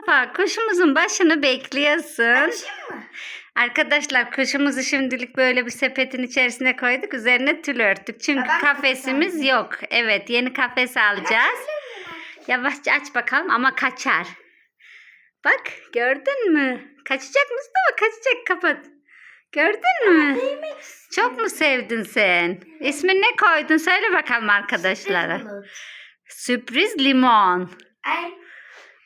Mustafa kuşumuzun başını bekliyorsun. Açayım mı? Arkadaşlar kuşumuzu şimdilik böyle bir sepetin içerisine koyduk. Üzerine tül örttük. Çünkü Ben kafesimiz kafes yok. Evet yeni kafes alacağız. Yavaşça aç bakalım ama kaçar. Bak gördün mü? Kaçacak Mustafa kaçacak kapat. Gördün mü? Çok mu sevdin sen? İsmini ne koydun? Söyle bakalım arkadaşlara. Sürpriz limon. Ay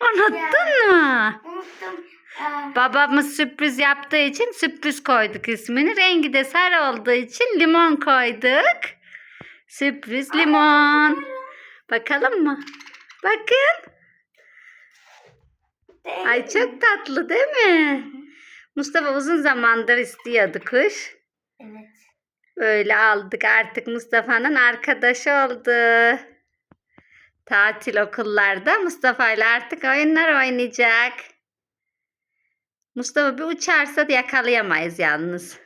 Unuttun mu? unuttum. Aa, Babamız sürpriz yaptığı için sürpriz koyduk ismini. Rengi de sarı olduğu için limon koyduk. Sürpriz limon. Bakalım mı? Bakın. değil. Ay çok tatlı değil mi? Mustafa uzun zamandır istiyordu kuş. Evet. Böyle aldık artık Mustafa'nın arkadaşı oldu. Tatil okullarda Mustafa ile artık oyunlar oynayacak. Mustafa bir uçarsa da yakalayamayız yalnız.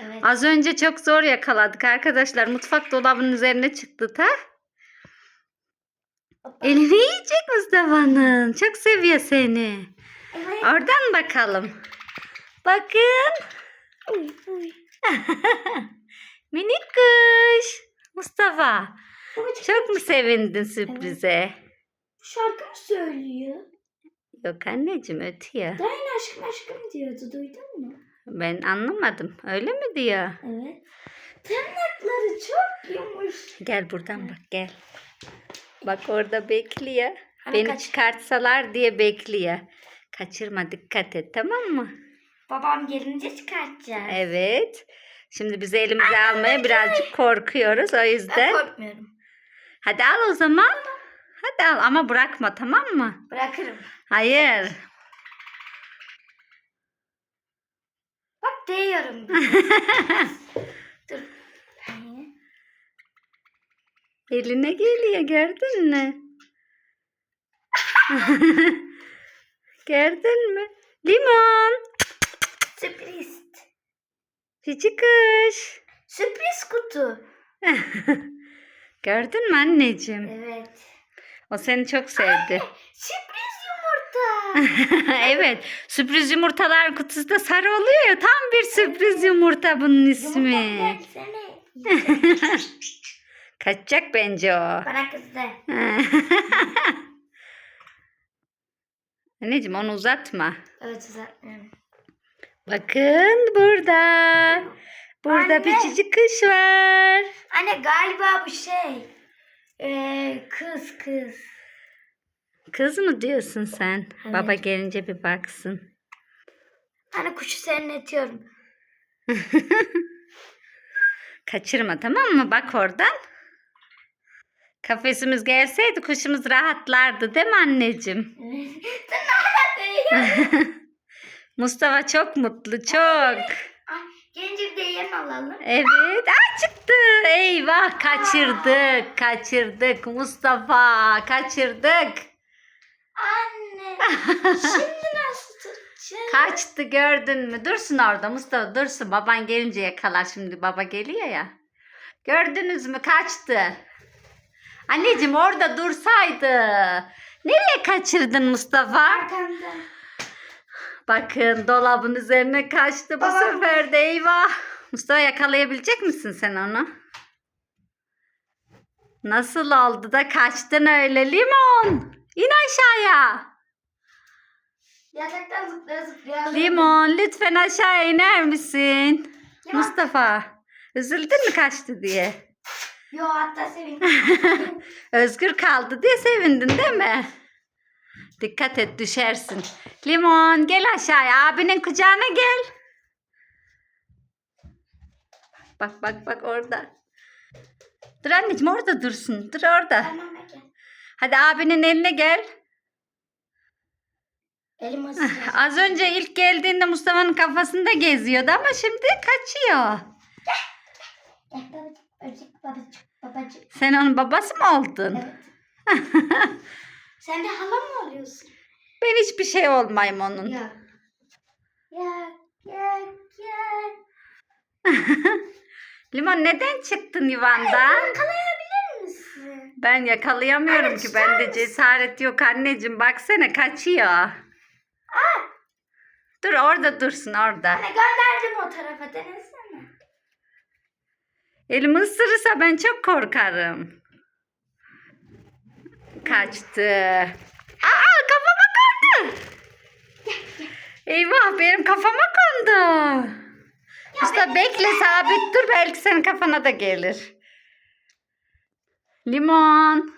Evet. Az önce çok zor yakaladık arkadaşlar. Mutfak dolabının üzerine çıktı ta. Hoppa. Elini yiyecek Mustafa'nın. Çok seviyor seni. Evet. Oradan bakalım. Bakın. Uy, uy. Minik kuş. Mustafa. Çok mu sevindin sürprize? bu şarkı mı söylüyor? Yok anneciğim ötüyor. Dayan aşkım aşkım diyordu duydun mu? Ben anlamadım. Öyle mi diyor? Evet. Tırnakları çok yumuş. Gel buradan bak gel. Bak orada bekliyor. Hani Beni kaç- çıkartsalar diye bekliyor. Kaçırma dikkat et tamam mı? Babam gelince çıkartacağız. Evet. Şimdi bizi elimize almaya birazcık korkuyoruz o Ben yüzden. korkmuyorum. Hadi al o zaman. Hadi al ama bırakma tamam mı? Bırakırım. Hayır. Bak değiyorum. Dur. Eline geliyor gördün mü? gördün mü? Limon. Sürpriz. Cici kuş. Sürpriz kutu. gördün mü anneciğim? Evet. O seni çok sevdi. Sürpriz yumurta. evet. Sürpriz yumurtalar kutusu da sarı oluyor ya. Tam bir sürpriz yumurta bunun ismi. Kaçacak bence o. Bana kızdı. Anneciğim onu uzatma. Evet uzatmıyorum. Bakın burada. Burada Anne. bir cici kuş var. Anne galiba bu şey. Ee, kız kız. Kız mı diyorsun sen? Evet. Baba gelince bir baksın. Hani kuşu serinletiyorum. Kaçırma tamam mı? Bak oradan. Kafesimiz gelseydi kuşumuz rahatlardı değil mi anneciğim? Mustafa çok mutlu çok. Ay, Gelince bir de yem alalım. Evet. Aa, çıktı. Eyvah kaçırdık. Kaçırdık Mustafa. Kaçırdık. Anne. Şimdi nasıl tutacağım? Kaçtı gördün mü? Dursun orada Mustafa dursun. Baban gelince yakalar şimdi. Baba geliyor ya. Gördünüz mü? Kaçtı. Anneciğim orada dursaydı. Nereye kaçırdın Mustafa? Arkamda. Bakın dolabın üzerine kaçtı bu Baba. sefer de eyvah. Mustafa yakalayabilecek misin sen onu? Nasıl oldu da kaçtın öyle limon? İn aşağıya. Yataktan zıplaya zıplaya. Limon lütfen aşağı iner misin? Ya. Mustafa üzüldün mü kaçtı diye? Yo hatta sevindim. Özgür kaldı diye sevindin değil mi? Dikkat et düşersin. Limon gel aşağıya abinin kucağına gel. Bak bak bak orada. Dur anneciğim orada dursun. Dur orada. tamam. Hadi abinin eline gel. Elim. Az önce ilk geldiğinde Mustafa'nın kafasında geziyordu ama şimdi kaçıyor. Gel babacık, babacık, babacık, babacık. Sen onun babası mı oldun? Evet. Sen de hala mı oluyorsun? Ben hiçbir şey olmayayım onun. Ya. Ya, ya, ya. Limon neden çıktın yuvandan? Yakalayabilir misin? Ben yakalayamıyorum Anne, ki. Bende mısın? cesaret yok anneciğim. Baksana kaçıyor. Dur orada dursun orada. Anne gönderdim o tarafa denesene. Elimi ısırırsa ben çok korkarım. Kaçtı. Aa kafama kondu. Eyvah benim kafama kondu. İşte bekle sabit dur belki senin kafana da gelir. Limon.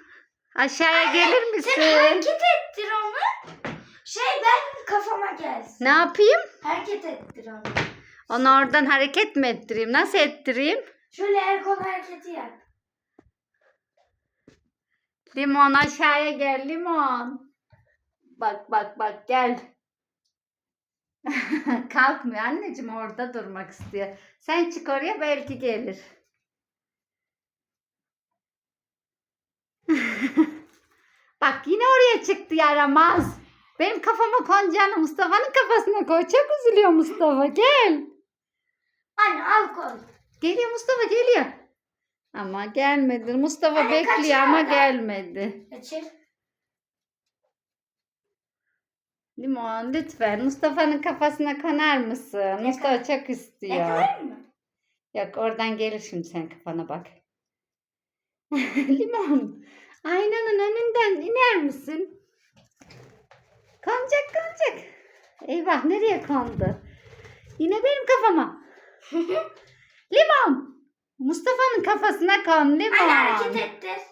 Aşağıya gelir Sen misin? hareket ettir onu. Şey ben kafama gelsin. Ne yapayım? Hareket ettir onu. Onu oradan hareket mi ettireyim? Nasıl ettireyim? Şöyle el kol hareketi yap. Limon aşağıya gel limon. Bak bak bak gel. Kalkmıyor anneciğim orada durmak istiyor. Sen çık oraya belki gelir. bak yine oraya çıktı yaramaz. Benim kafama konacağını Mustafa'nın kafasına koy. Çok üzülüyor Mustafa gel. Anne al koy. Geliyor Mustafa geliyor. Ama gelmedi. Mustafa Anne, bekliyor ama orada. gelmedi. Kaçır. Limon lütfen Mustafa'nın kafasına konar mısın? Mustafa çok istiyor. Yakalar mı? Yok oradan gelir şimdi sen kafana bak. Limon aynanın önünden iner misin? Konacak konacak. Eyvah nereye kondu? Yine benim kafama. Limon. Mustafa'nın kafasına kon Limon. Anne hareket ettir.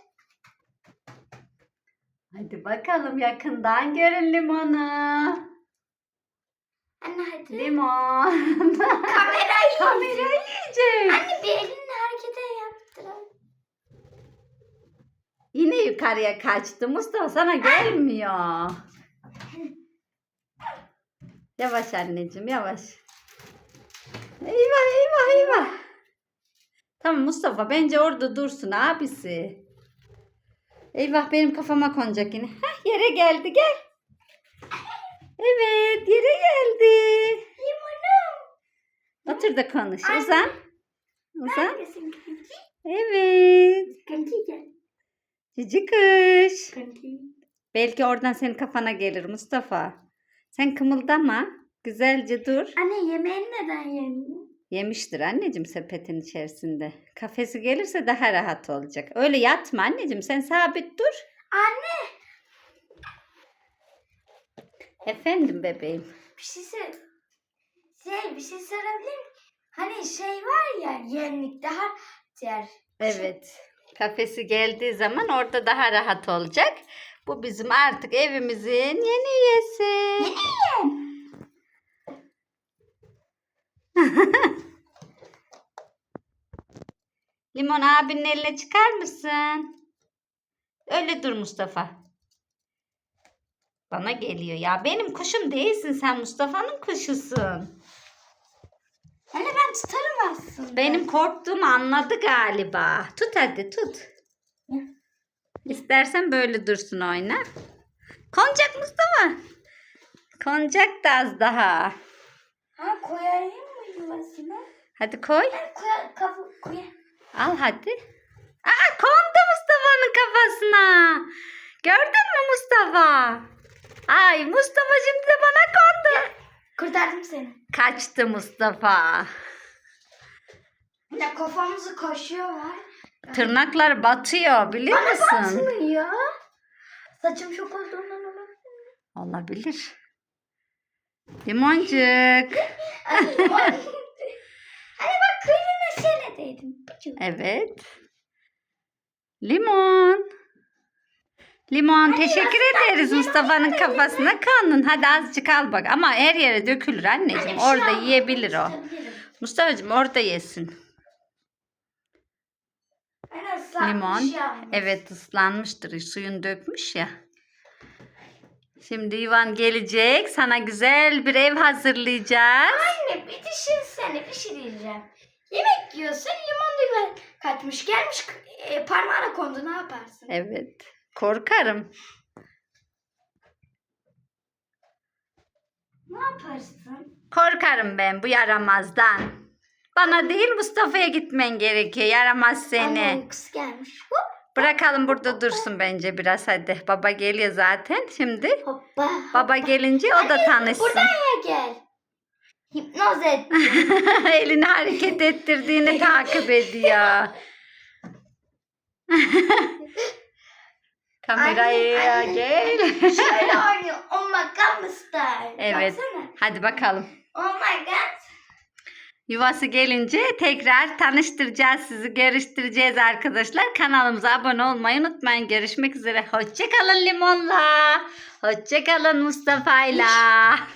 Hadi bakalım yakından görün limonu. Anne hadi. Limon. Kamerayı Kamera yiyecek. Anne bir elini harekete yaptır. Yine yukarıya kaçtı. Mustafa sana gelmiyor. Yavaş anneciğim yavaş. Eyvah eyvah eyvah. Tamam Mustafa bence orada dursun abisi. Eyvah benim kafama konacak yine. Heh, yere geldi gel. Evet yere geldi. Limonum. Otur da konuş. Anne. Uzan. Uzan. Evet. Kanki gel. Cici kış. Kanki. Belki oradan senin kafana gelir Mustafa. Sen kımıldama. Güzelce dur. Anne yemeğini neden yemiyor? Yemiştir anneciğim sepetin içerisinde. Kafesi gelirse daha rahat olacak. Öyle yatma anneciğim. Sen sabit dur. Anne Efendim bebeğim. bir şey sor. Şey bir şey sorabilir miyim? Hani şey var ya yenlik daha yer. Evet. Kafesi geldiği zaman orada daha rahat olacak. Bu bizim artık evimizin yeni üyesi. Yeni Limon abinin eline çıkar mısın? Öyle dur Mustafa. Bana geliyor ya. Benim kuşum değilsin sen Mustafa'nın kuşusun. Anne ben tutarım aslında. Benim korktuğumu anladı galiba. Tut hadi tut. İstersen böyle dursun oyna. Konacak Mustafa. Konacak da az daha. Ha koyayım mı yuvasına? Hadi koy. Ben koy, kapı koy. Al hadi. Aa kondu Mustafa'nın kafasına. Gördün mü Mustafa? Ay Mustafa şimdi de bana kondu. Kurtardım seni. Kaçtı Mustafa. Ya kafamızı koşuyorlar. Tırnaklar batıyor biliyor Bana musun? batmıyor. Saçım şok olduğundan olabilir. Olabilir. Limoncuk. Anne limon. Hani bak kuyruğuna şöyle değdim. Evet. Limon. Limon teşekkür ederiz Mustafa'nın kafasına kandın. Hadi azıcık al bak ama her yere dökülür anneciğim. Şey Orada yiyebilir o. Mustafa'cığım orada yesin. Limon. yalnız. Evet ıslanmıştır. Suyunu dökmüş ya. Şimdi Ivan gelecek. Sana güzel bir ev hazırlayacağız. Anne bir düşünsene bir şey. Yemek yiyorsun limon diyor kaçmış gelmiş e, parmağına kondu ne yaparsın? Evet. Korkarım. Ne yaparsın? Korkarım ben bu yaramazdan. Bana değil Mustafa'ya gitmen gerekiyor. Yaramaz seni. uykusu gelmiş. Hop, Bırakalım burada dursun bence biraz hadi. Baba geliyor zaten şimdi. hoppa. Baba gelince o da tanışsın. Buradan ya gel. Hipnoz etti. Elini hareket ettirdiğini takip ediyor. Kameraya Anne, anne. gel. Şöyle oynuyor. Oh my god style. Evet. Baksana. Hadi bakalım. Oh my god. Yuvası gelince tekrar tanıştıracağız sizi, görüştüreceğiz arkadaşlar. Kanalımıza abone olmayı unutmayın. Görüşmek üzere. Hoşçakalın limonla. Hoşçakalın Mustafa'yla.